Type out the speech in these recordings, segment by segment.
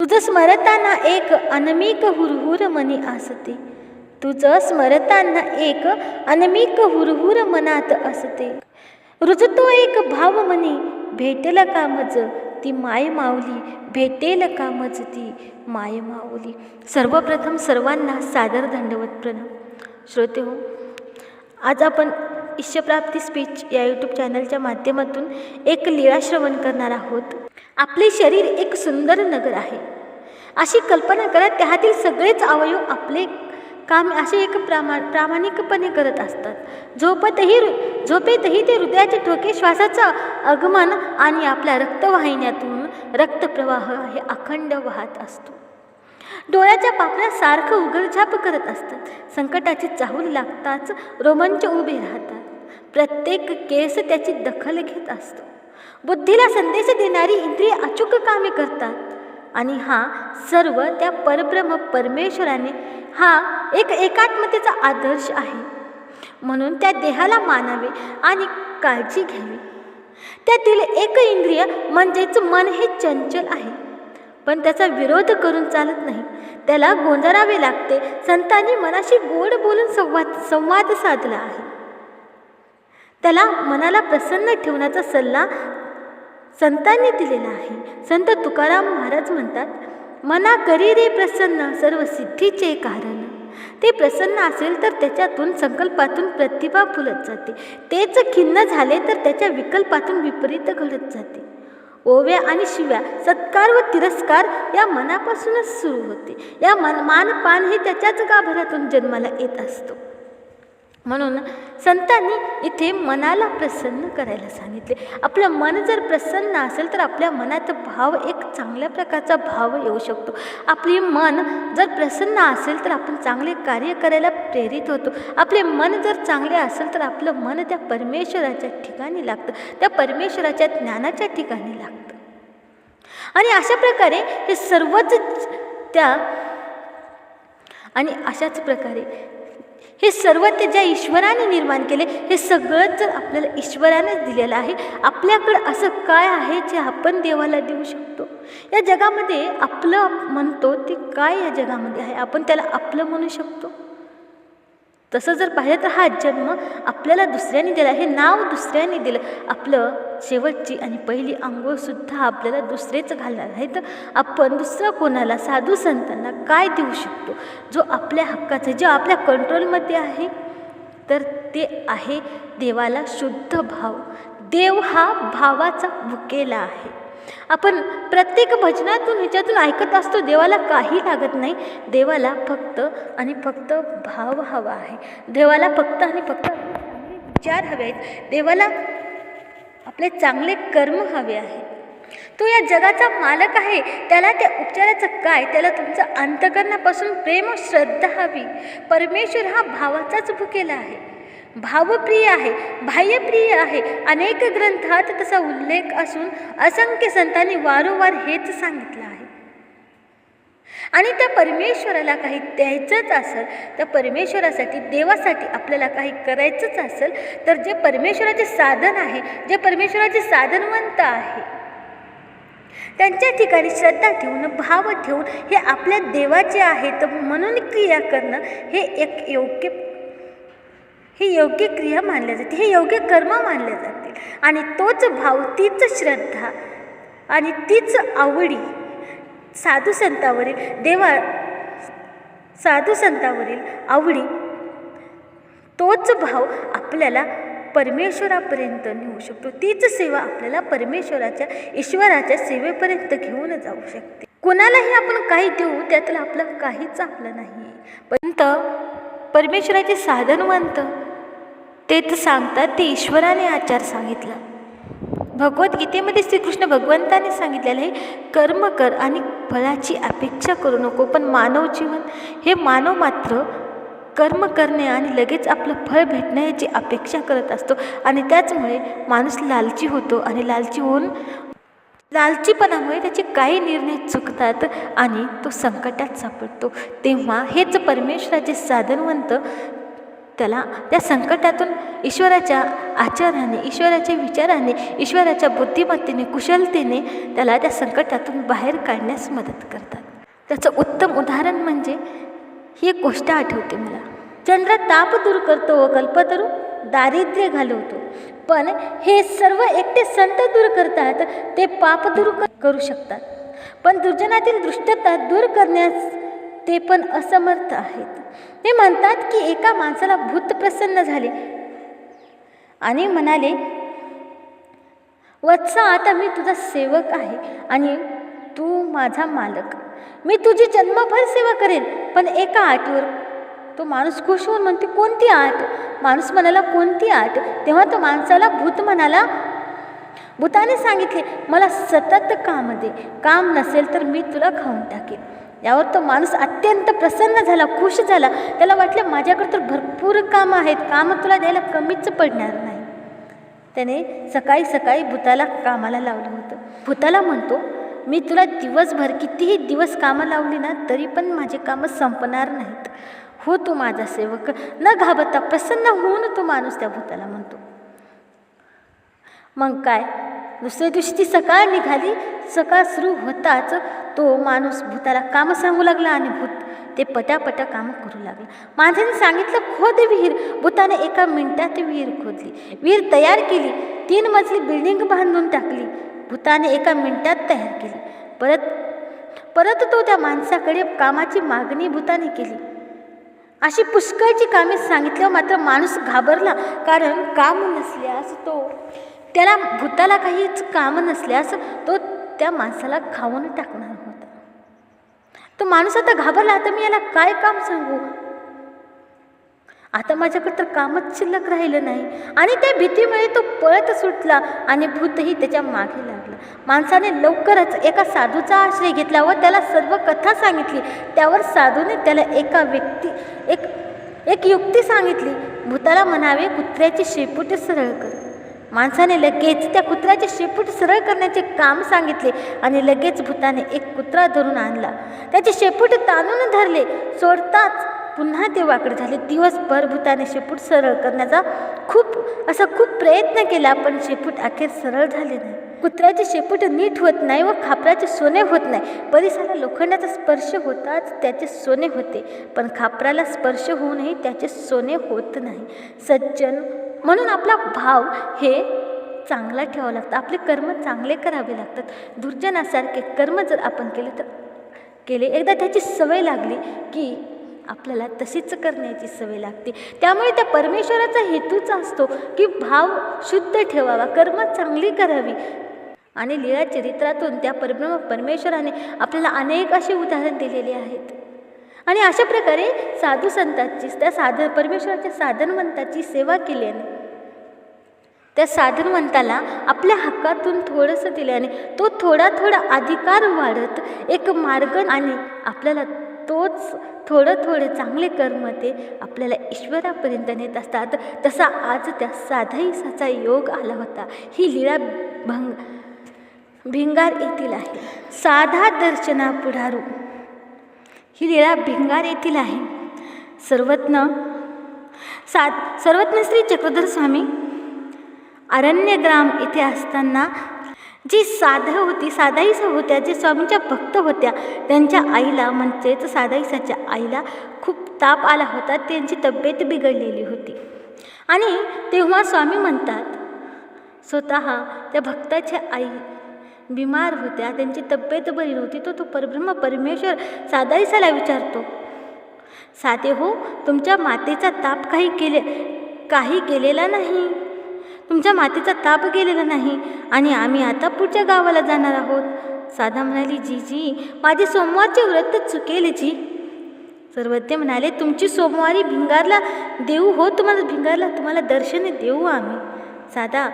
तुझं स्मरताना एक अनमिक हुरहुर मनी असते. तुझं स्मरताना एक अनमिक हुरहुर मनात असते. रुजतो एक भाव मनी भेटल का मज? ती माय माऊली भेटेल का मज ती माय माऊली? सर्वप्रथम सर्वांना सादर दंडवत प्रणाम. श्रोते हो आज आपण इष्यप्राप्ती स्पीच या यूट्यूब चॅनलच्या माध्यमातून एक लीळा श्रवण करणार आहोत. आपले शरीर एक सुंदर नगर आहे. अशी कल्पना करा त्यातील सगळेच अवयव आपले काम असे एक प्रामा प्रामाणिकपणे करत असतात. झोपतही झोपेतही ते हृदयाचे ठोके श्वासाचं आगमन आणि आपल्या रक्तवाहिन्यातून रक्तप्रवाह हे अखंड वाहत असतो. डोळ्याच्या पापण्या सारखं उघडझाप करत असतात. संकटाची चाहूल लागताच रोमांच उभे राहतात. प्रत्येक केस त्याची दखल घेत असतो. बुद्धीला संदेश देणारी इंद्रिय अचूक कामे करतात. आणि हा सर्व त्या परब्रह्म परमेश्वराने हा एक एकात्मतेचा आदर्श आहे. म्हणून त्या देहाला मानावे आणि काळजी घ्यावी. त्यातील एक इंद्रिय म्हणजेच मन हे चंचल आहे. पण त्याचा विरोध करून चालत नाही. त्याला गोंधळावे लागते. संतांनी मनाशी गोड बोलून संवाद संवाद साधला आहे. त्याला मनाला प्रसन्न ठेवण्याचा सल्ला संतांनी दिलेला आहे. संत तुकाराम महाराज म्हणतात मना करी रे प्रसन्न सर्व सिद्धीचे कारण. ते प्रसन्न असेल तर त्याच्यातून संकल्पातून प्रतिभा फुलत जाते. तेच खिन्न झाले तर त्याच्या विकल्पातून विपरीत घडत जाते. ओव्या आणि शिव्या सत्कार व तिरस्कार या मनापासूनच सुरू होते. या मन मानपान हे त्याच्याच गाभरातून जन्माला येत असतो. म्हणून संतांनी इथे मनाला प्रसन्न करायला सांगितले. आपलं मन जर प्रसन्न असेल तर आपल्या मनात भाव एक चांगल्या प्रकारचा भाव येऊ शकतो. आपले मन जर प्रसन्न असेल तर आपण चांगले कार्य करायला प्रेरित होतो. आपले मन जर चांगले असेल तर आपलं मन त्या परमेश्वराच्या ठिकाणी लागतं. त्या परमेश्वराच्या ज्ञानाच्या ठिकाणी लागतं. आणि अशा प्रकारे हे सर्वच त्या आणि अशाच प्रकारे हे सर्व ते ज्या ईश्वराने निर्माण केले हे सगळंच जर आपल्याला ईश्वरानेच दिलेलं आहे आपल्याकडं असं काय आहे जे आपण देवाला देऊ शकतो? या जगामध्ये आपलं म्हणतो ते काय या जगामध्ये आहे? आपण त्याला आपलं म्हणू शकतो? तसं जर पाहिलं तर हा जन्म आपल्याला दुसऱ्याने दिला हे नाव दुसऱ्याने दिलं. आपलं शेवटची आणि पहिली आंघोळसुद्धा आपल्याला दुसरेच घालणार. आहे तर आपण दुसरं कोणाला साधू संतांना काय देऊ शकतो? जो आपल्या हक्काचा जो आपल्या कंट्रोलमध्ये आहे तर ते आहे देवाला शुद्ध भाव. देव हा भावाचा भुकेला आहे. आपण प्रत्येक भजनातून ह्याच्यातून ऐकत असतो देवाला काही लागत नाही. देवाला फक्त आणि फक्त भाव हवा आहे. देवाला फक्त आणि फक्त विचार हवे आहेत. देवाला आपले चांगले कर्म हवे आहे तो या जगाचा मालक आहे. त्याला त्या उपचाराचं काय? त्याला तुमचं अंतकरणापासून प्रेम श्रद्धा हवी. परमेश्वर हा भावाचाच भुकेला आहे. भावप्रिय आहे बाह्यप्रिय आहे. अनेक ग्रंथात तसा उल्लेख असून असंख्य संतांनी वारंवार हेच सांगितलं आहे. आणि त्या परमेश्वराला काही द्यायचंच असेल त्या परमेश्वरासाठी देवासाठी आपल्याला काही करायचंच असेल तर जे परमेश्वराचे साधन आहे जे परमेश्वराचे साधनवंत आहे त्यांच्या ठिकाणी श्रद्धा ठेवून भाव ठेवून हे आपल्या देवाचे आहे तर म्हणून क्रिया करणं हे एक योग्य हे योग्य क्रिया मानल्या जाते हे योग्य कर्म मानले जातील आणि तोच भाव तीच श्रद्धा आणि तीच आवडी साधू संतावरील देवा साधू संतावरील आवडी तोच भाव आपल्याला परमेश्वरापर्यंत नेऊ शकतो. तीच सेवा आपल्याला परमेश्वराच्या ईश्वराच्या सेवेपर्यंत घेऊन जाऊ शकते. कुणालाही आपण काही देऊ त्यातलं आपलं काहीच आपलं नाही. पर्यंत परमेश्वराचे साधनवंत ते तर सांगतात ते ईश्वराने आचार सांगितला. भगवद्गीतेमध्ये श्रीकृष्ण भगवंताने सांगितलेलं आहे कर्म कर आणि फळाची अपेक्षा करू नको पण मानव जीवन हे मानव मात्र कर्म करणे आणि लगेच आपलं फळ भेटणे याची अपेक्षा करत असतो. आणि त्याचमुळे माणूस लालची होतो आणि लालची होऊन लालचीपणामुळे त्याचे काही निर्णय चुकतात आणि तो संकटात सापडतो. तेव्हा हेच परमेश्वराचे साधनवंत त्याला त्या संकटातून ईश्वराच्या आचाराने ईश्वराच्या विचाराने ईश्वराच्या बुद्धिमत्तेने कुशलतेने त्याला त्या संकटातून बाहेर काढण्यास मदत करतात. त्याचं उत्तम उदाहरण म्हणजे ही एक गोष्ट आठवते मला. चंद्र ताप दूर करतो व कल्पतरू दारिद्र्य घालवतो. पण हे सर्व एकटे संत दूर करतात ते पाप दूर करू शकतात. पण दुर्जनातील दृष्टता दूर करण्यास ते पण असमर्थ आहेत. ते म्हणतात की एका माणसाला भूत प्रसन्न झाले. आणि म्हणाले वत्सा आता मी तुझा सेवक आहे आणि तू माझा मालक. मी तुझी जन्मभर सेवा करेन पण एका आठवर तो माणूस खुश होऊन म्हणते कोणती आट माणूस म्हणाला कोणती आठ तेव्हा तो माणसाला भूत म्हणाला भूताने सांगितले मला सतत काम दे. काम नसेल तर मी तुला खाऊन टाकेन. यावर तो माणूस अत्यंत प्रसन्न झाला खुश झाला. त्याला वाटलं माझ्याकडे तर भरपूर कामं आहेत. कामं तुला द्यायला कमीच पडणार नाही. त्याने सकाळी सकाळी भूताला कामाला लावलं होतं. भूताला म्हणतो मी तुला दिवसभर कितीही दिवस कामं लावली ना तरी पण माझे कामं संपणार नाहीत. हो तू माझा सेवक. न घाबरता प्रसन्न होऊन तो माणूस त्या भूताला म्हणतो. मग काय? दुसऱ्या दिवशी ती सकाळ निघाली. सकाळ सुरू होताच तो माणूस भूताला कामं सांगू लागला आणि भूत ते पटापटा कामं करू लागलं. माणसाने सांगितलं खोद विहीर. भूताने एका मिनिटात विहीर खोदली. विहीर तयार केली. तीन मजली बिल्डिंग बांधून टाकली. भूताने एका मिनिटात तयार केली. परत परत तो त्या माणसाकडे कामाची मागणी भूताने केली. अशी पुष्कळची कामे सांगितल्यावर मात्र माणूस घाबरला. कारण काम नसल्यास तो त्याला भूताला काहीच काम नसल्यास तो त्या माणसाला खाऊन टाकणार होता. तो माणूस आता घाबरला आता मी याला काय काम सांगू? आता माझ्याकडे तर कामच शिल्लक राहिलं नाही. आणि त्या भीतीमुळे तो पळत सुटला आणि भूतही त्याच्यामागे लागला. माणसाने लवकरच एका साधूचा आश्रय घेतला व त्याला सर्व कथा सांगितली. त्यावर साधूने त्याला एका व्यक्ती एक एक युक्ती सांगितली. भूताला म्हणावे कुत्र्याची शेपूट सरळ कर. माणसाने लगेच त्या कुत्र्याचे शेपूट सरळ करण्याचे काम सांगितले आणि लगेच भूताने एक कुत्रा धरून आणला. त्याचे शेपूट ताणून धरले. सोडताच पुन्हा ते वाकडे झाले. दिवसभर भूताने शेपूट सरळ करण्याचा खूप असा खूप प्रयत्न केला पण शेपूट अखेर सरळ झाले नाही. कुत्र्याचे शेपूट नीट होत नाही व खापराचे सोने होत नाही. परिसराला लोखंडाचा स्पर्श होताच त्याचे सोने होते पण खापराला स्पर्श होऊनही त्याचे सोने होत नाही. सज्जन म्हणून आपला भाव हे चांगला ठेवावं लागतं. आपले कर्म चांगले करावे लागतात. दुर्जनासारखे कर्म जर आपण केले तर केले एकदा त्याची सवय लागली की आपल्याला तशीच करण्याची सवय लागते. त्यामुळे त्या परमेश्वराचा हेतूच असतो की भाव शुद्ध ठेवावा कर्म चांगली करावी. आणि लीळा चरित्रातून त्या परब्रह्म परमेश्वराने आपल्याला अनेक असे उदाहरण दिलेले आहेत. आणि अशा प्रकारे साधू संतांची त्या साध परमेश्वराच्या साधनवंताची सेवा केल्याने त्या साधनवंताला आपल्या हक्कातून थोडंसं दिल्याने तो थोडा थोडा अधिकार वाढत एक मार्ग आणि आपल्याला तोच थोडं थोडं चांगले कर्म ते आपल्याला ईश्वरापर्यंत नेत असतात. तसा आज त्या साधाईसाचा योग आला होता. ही लीळा भंग भिंगार येथील आहे. साधा दर्शना पुढारू ही लीळा भिंगार येथील आहे. सर्वज्ञ सात सर्वज्ञ श्री चक्रधर स्वामी अरण्यग्राम इथे असताना जी साधा होती साधाईसा होत्या जे स्वामींच्या भक्त होत्या त्यांच्या आईला म्हणजेच साधाईसाच्या आईला खूप ताप आला होता त्यांची तब्येत बिघडलेली होती. आणि तेव्हा स्वामी म्हणतात स्वतः त्या भक्ताच्या आई बिमार होत्या त्यांची तब्येत बरी नव्हती तो तो परब्रह्म परमेश्वर साधाईसाला विचारतो साधे हो तुमच्या मातेचा ताप काही केले काही गेलेला नाही. तुमच्या मातेचा ताप गेलेला नाही आणि आम्ही आता पुढच्या गावाला जाणार आहोत. साधा म्हणाली जी जी माझे सोमवारचे व्रत चुकेल जी. सर्वज्ञ म्हणाले तुमची सोमवारी भिंगारला देऊ हो तुम्हाला भिंगारला तुम्हाला दर्शन देऊ आम्ही. साधा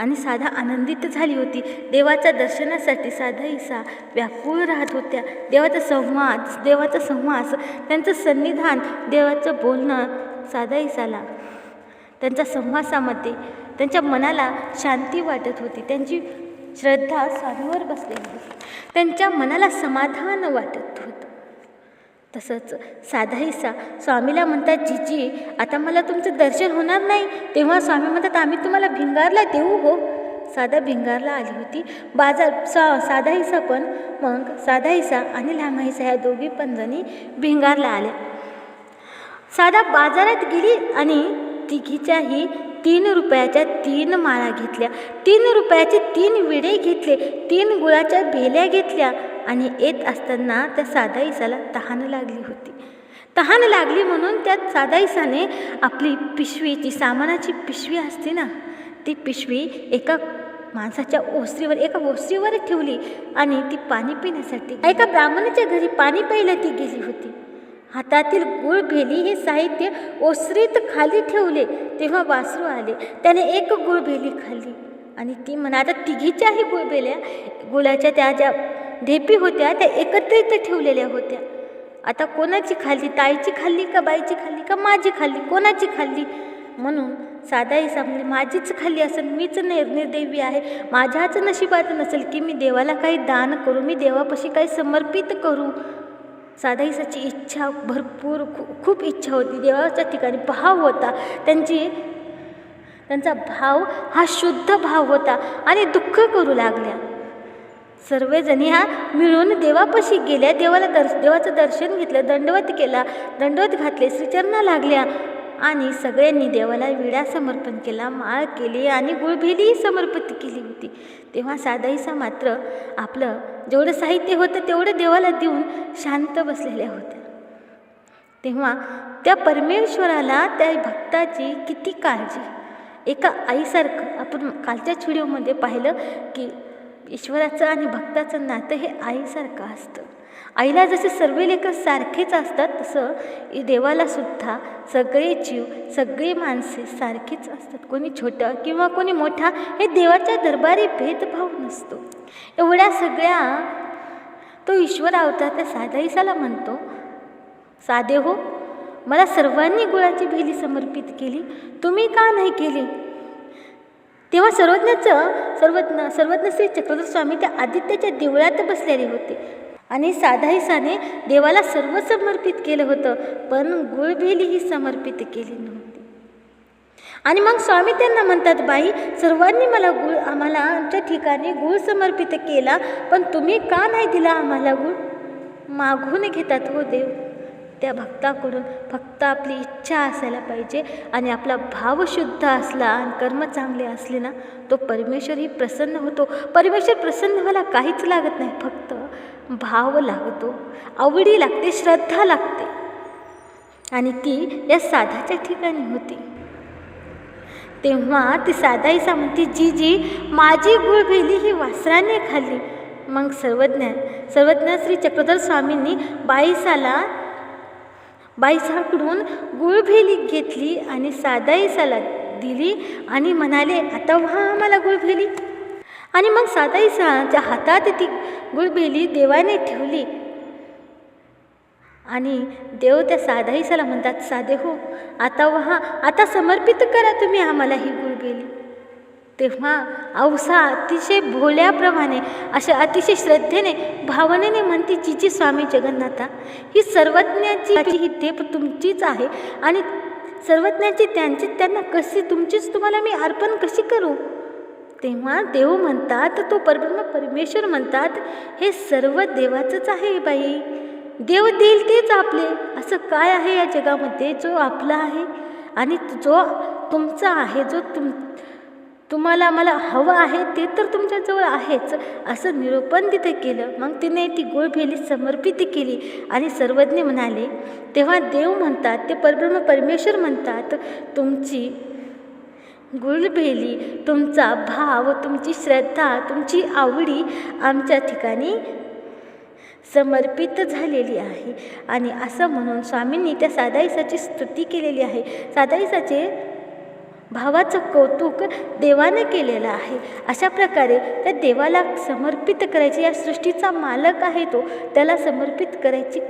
आणि साधा आनंदित झाली होती. देवाच्या दर्शनासाठी साधा ईसा व्याकुळ राहत होत्या. देवाचा संवाद देवाचा संवास त्यांचं सन्निधान देवाचं बोलणं साधा ईसाला त्यांच्या संवासामध्ये त्यांच्या मनाला शांती वाटत होती. त्यांची श्रद्धा स्वामीवर बसलेली होती. त्यांच्या मनाला समाधान वाटत होतं. तसंच साधा हिस्सा. स्वामीला म्हणतात जीजी आता मला तुमचं दर्शन होणार नाही. तेव्हा स्वामी म्हणतात आम्ही तुम्हाला भिंगारला देऊ हो. साधा भिंगारला आली होती. बाजार सा साधा हिस्सा पण मग साधा हिसा आणि लामाईसा ह्या दोघी पण जणी भिंगारला आल्या. साधा बाजारात गेली आणि तिघीच्याही तीन रुपयाच्या तीन माळा घेतल्या. तीन रुपयाचे तीन विडे घेतले. तीन गुळाच्या भेल्या घेतल्या. आणि येत असताना त्या साधा इसाला तहान लागली होती. तहान लागली म्हणून त्या साधा इसाने आपली पिशवी जी सामानाची पिशवी असते ना ती पिशवी एका माणसाच्या ओसरीवर एका ओसरीवर ठेवली. आणि ती पाणी पिण्यासाठी एका ब्राह्मणाच्या घरी पाणी प्यायला ती गेली होती. हातातील गुळ भेली हे साहित्य ओसरीत खाली ठेवले तेव्हा वासरू आले. त्याने एक गुळ भेली खाल्ली आणि ती म्हणा आता तिघीच्याही गुळ भेल्या. गुळाच्या त्या ज्या ढेपी होत्या त्या एकत्रित ठेवलेल्या होत्या. आता कोणाची खाल्ली? ताईची खाल्ली का बाईची खाल्ली का माझी खाल्ली? कोणाची खाल्ली? म्हणून साधाही सांगली माझीच खाल्ली असेल मीच निर आहे. माझ्याच नशिबात नसेल की मी देवाला काही दान करू मी देवापाशी काही समर्पित करू. साधाईसाची इच्छा भरपूर खू खूप इच्छा होती. देवाच्या ठिकाणी भाव होता. त्यांची त्यांचा भाव हा शुद्ध भाव होता आणि दुःख करू लागल्या. सर्वजणी ह्या मिळून देवापाशी गेल्या. देवाला दर्श देवाचं दर्शन घेतलं दंडवत केला. दंडवत घातले श्रीचरणा लागल्या. आणि सगळ्यांनी देवाला विडा समर्पण केला माळ केली आणि गुळभेलीही समर्पित केली होती. तेव्हा साधाईसा मात्र आपलं जेवढं साहित्य होतं तेवढं देवाला देऊन शांत बसलेल्या होत्या. तेव्हा त्या परमेश्वराला त्या भक्ताची किती काळजी. एका आईसारखं आपण कालच्याच व्हिडिओमध्ये पाहिलं की ईश्वराचं आणि भक्ताचं नातं हे आईसारखं असतं. आईला जसे सर्व लेखक सारखेच असतात तसं देवाला सुद्धा सगळे जीव सगळी माणसे सारखीच असतात. कोणी छोटं किंवा कोणी मोठा हे देवाच्या दरबारी भेदभाव नसतो. एवढ्या सगळ्या तो ईश्वर अवतार त्या साधाईसाला म्हणतो साधे हो मला सर्वांनी गुळाची भेली समर्पित केली तुम्ही का नाही केली? तेव्हा सर्वज्ञाचं सर्वज्ञ सर्वज्ञ श्री चक्रधर स्वामी त्या आदित्याच्या देवळात बसलेले होते. आणि साधाईसाने देवाला सर्व समर्पित केलं होतं पण गुळभेली ही समर्पित केली नव्हती. आणि मग स्वामी त्यांना म्हणतात बाई सर्वांनी मला गुळ आम्हाला आमच्या ठिकाणी गुळ समर्पित केला पण तुम्ही का नाही दिला आम्हाला गुळ? मागून घेतात हो देव. त्या भक्ताकडून फक्त आपली इच्छा असायला पाहिजे आणि आपला भाव शुद्ध असला आणि कर्म चांगले असले ना तो परमेश्वरही प्रसन्न होतो. परमेश्वर प्रसन्न व्हायला काहीच लागत नाही फक्त भाव लागतो आवडी लागते श्रद्धा लागते. आणि ती या साधाच्या ठिकाणी होती. तेव्हा ती साधाईसा म्हणते जी जी माझी गुळ भेली ही वासराने खाल्ली. मग सर्वज्ञ सर्वज्ञ श्री चक्रधर स्वामींनी बाईसाला बाईसाकडून गुळभेली घेतली आणि साधाईसाला दिली आणि म्हणाले आता व्हा आम्हाला गुळभेली आणि मग साधाईसाच्या हातात ती गुळबेली देवाने ठेवली. आणि देव त्या साधाईसाला म्हणतात साधे हो आता वहा आता समर्पित करा तुम्ही आम्हाला ही गुळबेली. तेव्हा औसा अतिशय भोल्याप्रमाणे अशा अतिशय श्रद्धेने भावनेने म्हणते जिची स्वामी जगन्नाथा ही सर्वज्ञाची ही देव तुमचीच आहे आणि सर्वज्ञाची त्यांची त्यांना कशी तुमचीच तुम्हाला मी अर्पण कशी करू? तेव्हा देव म्हणतात तो परब्रह्म परमेश्वर म्हणतात हे सर्व देवाचंच आहे बाई. देव देईल तेच आपले. असं काय आहे या जगामध्ये? जो आपला आहे आणि जो तुमचा आहे जो तुम तुम्हाला मला हवं आहे ते तर तुमच्याजवळ आहेच. असं निरूपण तिथे केलं. मग तिने ती गुळभेली समर्पित केली आणि सर्वज्ञ म्हणाले तेव्हा देव म्हणतात ते परब्रह्म परमेश्वर म्हणतात तुमची गुळबेली तुमचा भाव तुमची श्रद्धा तुमची आवडी आमच्या ठिकाणी समर्पित झालेली आहे. आणि असं म्हणून स्वामींनी त्या सादाईसाची स्तुती केलेली आहे. सादाईसाचे भावाचं कौतुक देवाने केलेलं आहे. अशा प्रकारे त्या देवाला समर्पित करायचे या सृष्टीचा मालक आहे तो त्याला समर्पित करायची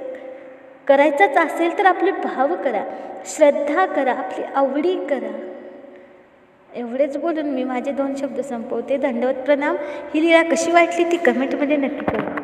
करायचाच असेल तर आपले भाव करा श्रद्धा करा आपली आवडी करा. एवढेच बोलून मी माझे दोन शब्द संपवते. दंडवत प्रणाम. ही लीला कशी वाटली ती कमेंटमध्ये नक्की कळवा.